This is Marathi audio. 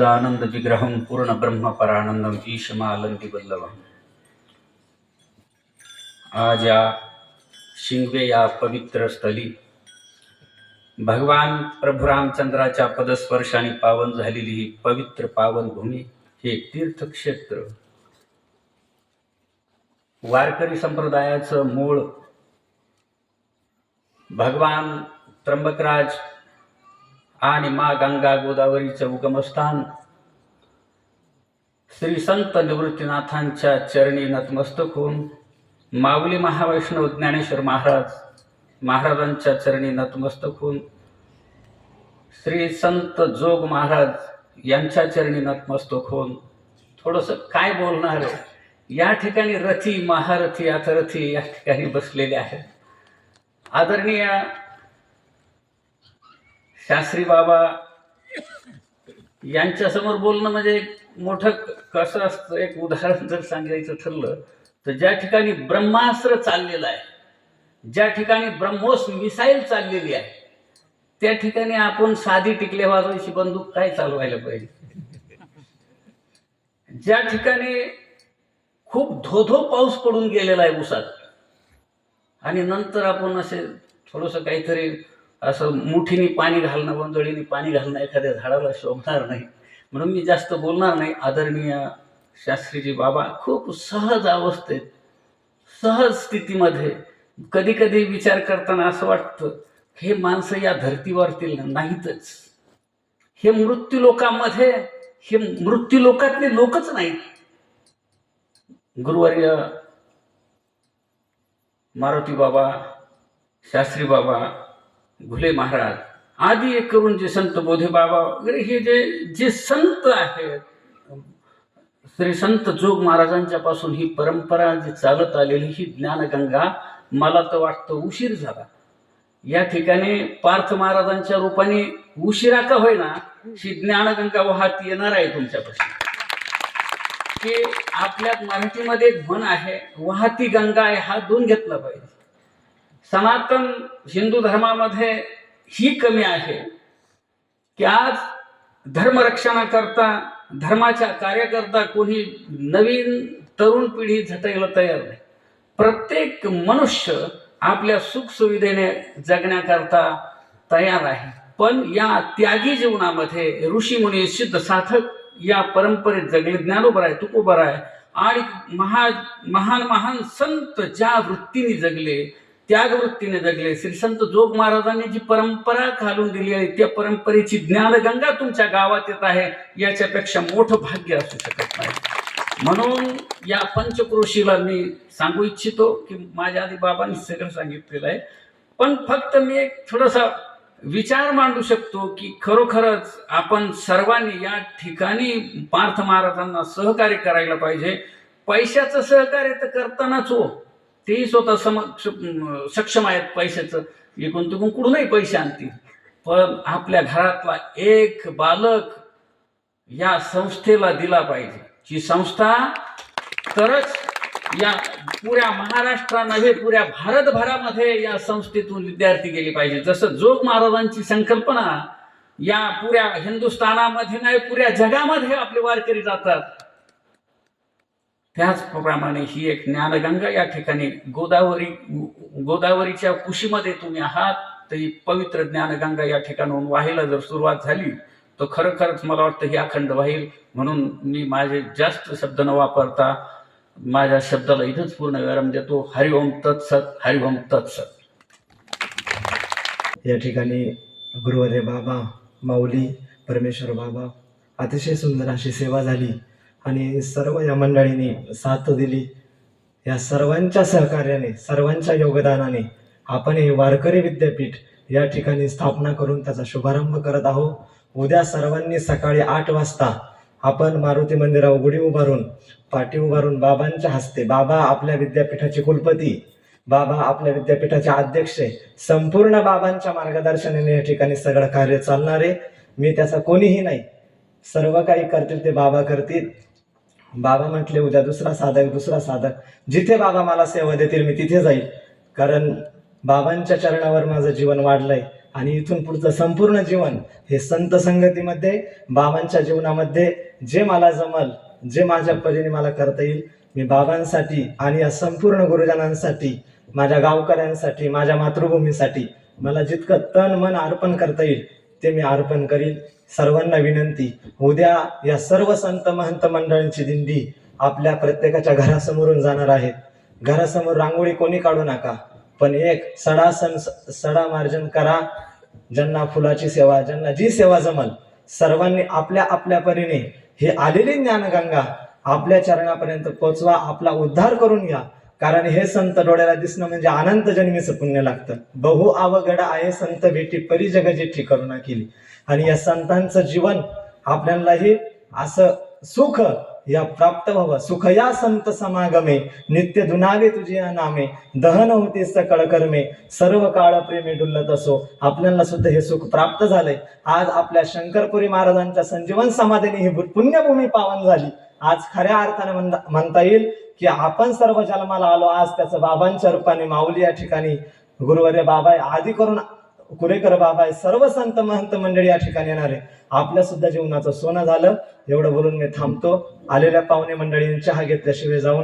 सच्चिदानंद विग्रहं पूर्ण ब्रह्म परानंदम ईशमालंदी वल्लभम आज या शिंगवे या पवित्र स्थली भगवान प्रभुराम चंद्राच्या पदस्पर्शाने पावन झालेली ही पवित्र पावन भूमी हे तीर्थक्षेत्र वारकरी संप्रदायाचं मूळ भगवान त्र्यंबकराज आणि मा गंगा गोदावरीचं उगमस्थान श्री संत निवृत्तीनाथांच्या चरणी नतमस्तक होऊन माऊली महावैष्णव ज्ञानेश्वर महाराज महाराजांच्या चरणी नतमस्तक होऊन श्री संत जोग महाराज यांच्या चरणी नतमस्तक होऊन थोडंसं काय बोलणार या ठिकाणी रथी महारथी अथरथी या ठिकाणी बसलेले आहेत. आदरणीय शास्त्री बाबा यांच्यासमोर बोलणं म्हणजे एक मोठं कसं असतं एक उदाहरण जर सांगायचं ठरलं तर ज्या ठिकाणी ब्रह्मास्त्र चाललेलं आहे ज्या ठिकाणी ब्रह्मोस मिसाईल चाललेली आहे त्या ठिकाणी आपण साधी टिकले वाजवायची बंदूक काय चालवायला पाहिजे? ज्या ठिकाणी खूप धोधो पाऊस पडून गेलेला आहे उसात आणि नंतर आपण असे थोडंसं काहीतरी असं मुठीने पाणी घालणं गोंधळीने पाणी घालणं एखाद्या झाडाला शोभणार नाही. म्हणून मी जास्त बोलणार नाही. आदरणीय शास्त्रीजी बाबा खूप सहज अवस्थेत सहज स्थितीमध्ये कधी कधी विचार करताना असं वाटतं हे माणसं या धर्तीवरतील नाहीतच. हे मृत्यू लोकांमध्ये हे मृत्यू लोकातले लोकच नाहीत. गुरुवर्य मारुती बाबा शास्त्री बाबा घुले महाराज आदी एक करून जे संत बोधे बाबा वगैरे हे जे जे संत आहेत श्री संत जोग महाराजांच्या पासून ही परंपरा जी चालत आलेली ही ज्ञानगंगा मला तर वाटतं उशीर झाला. या ठिकाणी पार्थ महाराजांच्या रूपाने उशिरा का होईना ही ज्ञानगंगा वाहत येणार आहे तुमच्यापासून की आपल्या मराठीमध्ये एक म्हण आहे वाहती गंगा आहे हा दोन घेतला पाहिजे. सनातन हिंदू धर्मामध्ये ही कमी आहे की आज धर्मरक्षणाकरता धर्माच्या कार्याकरता कोणी नवीन तरुण पिढी झटायला तयार नाही. प्रत्येक मनुष्य आपल्या सुखसुविधेने जगण्याकरता तयार आहे. पण या त्यागी जीवनामध्ये ऋषीमुनी सिद्ध साधक या परंपरेत जगले ज्ञानोबर आहे तुकोबर आहे आणि महा महान महान संत ज्या वृत्तीने जगले त्याग वृत्तीने जगले. श्री संत जोग महाराजांनी जी परंपरा घालून दिली आहे त्या परंपरेची ज्ञानगंगा तुमच्या गावात येत आहे याच्यापेक्षा मोठं भाग्य असू शकत नाही. म्हणून या पंचक्रोशीला मी सांगू इच्छितो की माझ्या आधी बाबांनी सगळं सांगितलेलं आहे. पण फक्त मी एक थोडासा विचार मांडू शकतो की खरोखरच आपण सर्वांनी या ठिकाणी पार्थ महाराजांना सहकार्य करायला पाहिजे. पैशाचं सहकार्य तर करतानाच हो. तेही स्वतः समक्ष सक्षम आहेत पैशाचं. एकूण तिकून कुठूनही पैसे आणतील. पण आपल्या घरातला एक बालक या संस्थेला दिला पाहिजे. ही संस्था तरच या पुऱ्या महाराष्ट्रा नव्हे पुऱ्या भारतभरामध्ये या संस्थेतून विद्यार्थी गेले पाहिजे. जसं जोग महाराजांची संकल्पना या पुऱ्या हिंदुस्थानामध्ये नाही पुऱ्या जगामध्ये आपले वारकरी जातात. त्याचप्रमाणे ही एक ज्ञानगंगा या ठिकाणी गोदावरी गोदावरीच्या कुशीमध्ये तुम्ही आहात तर ही पवित्र ज्ञानगंगा या ठिकाणाहून व्हायला जर सुरुवात झाली तर खरोखरच मला वाटतं ही अखंड व्हाईल म्हणून मी माझे जास्त शब्द न वापरता माझ्या शब्दाला इथंच पूर्ण विराम देतो. हरिओम तत्सत हरिओम तत्सत. या ठिकाणी गुरुवर्य बाबा माऊली परमेश्वर बाबा अतिशय सुंदर अशी सेवा झाली. आणि सर्व या मंडळींनी साथ दिली. या सर्वांच्या सहकार्याने सर्वांच्या योगदानाने आपण हे वारकरी विद्यापीठ या ठिकाणी स्थापना करून त्याचा शुभारंभ करत आहोत. उद्या सर्वांनी सकाळी आठ वाजता आपण मारुती मंदिरावर गुढी उभारून पाठी उभारून बाबांच्या हस्ते बाबा आपल्या विद्यापीठाचे कुलपती बाबा आपल्या विद्यापीठाचे अध्यक्ष संपूर्ण बाबांच्या मार्गदर्शनाने या ठिकाणी सगळं कार्य चालणार आहे. मी त्याचा कोणीही नाही सर्व काही करतील ते बाबा करतील. बाबा म्हटले उद्या दुसरा साधक दुसरा साधक. जिथे बाबा मला सेवा देतील मी तिथे जाईल. कारण बाबांच्या चरणावर माझं जीवन वाढलंय आणि इथून पुढचं संपूर्ण जीवन हे संत संगतीमध्ये बाबांच्या जीवनामध्ये जे मला जमल जे माझ्या परीने मला करता येईल मी बाबांसाठी आणि या संपूर्ण गुरुजनांसाठी माझ्या गावकऱ्यांसाठी माझ्या मातृभूमीसाठी मला जितकं तन मन अर्पण करता येईल ते मी अर्पण करील सर्वांना विनंती उद्या या सर्व संत महंत मंडळांची दिंडी आपल्या प्रत्येकाच्या घरासमोरून जाणार आहे. घरासमोर रांगोळी कोणी काढू नका पण एक सडा सण सडा मार्जन करा. ज्यांना फुलाची सेवा ज्यांना जी सेवा जमल सर्वांनी आपल्या आपल्या परीने हे आलेली ज्ञानगंगा आपल्या चरणापर्यंत पोचवा आपला उद्धार करून घ्या. कारण हे संत डोळ्याला दिसणं म्हणजे अनंत जन्मीचं पुण्य लागतं. बहु अवघड आहे संत भेटी परी जग जेठी करुणा केली. आणि या संतांचं जीवन आपल्यालाही असं सुख या प्राप्त व्हावं. सुख या संत समागमे नित्य दुनावे तुझे या नामे दहन होते सकळ कर्मे सर्व काळ प्रेमी डुलत असो. आपल्याला सुद्धा हे सुख प्राप्त झालंय. आज आपल्या शंकरपुरी महाराजांच्या संजीवन समाधीने ही पुण्यभूमी पावन झाली. आज खऱ्या अर्थाने म्हणता म्हणता येईल की आपण सर्व जन्माला आलो आज त्याचं बाबांच्या रूपाने माऊली या ठिकाणी गुरुवर्य बाबा आधी करून कुरेकर बाबा आहे सर्व संत महंत मंडळी या ठिकाणी येणार. आहे आपल्या सुद्धा जीवनाचं सोनं झालं. एवढं बोलून मी थांबतो. आलेल्या पाहुणे मंडळींनी चहा घेतल्याशिवाय जाऊन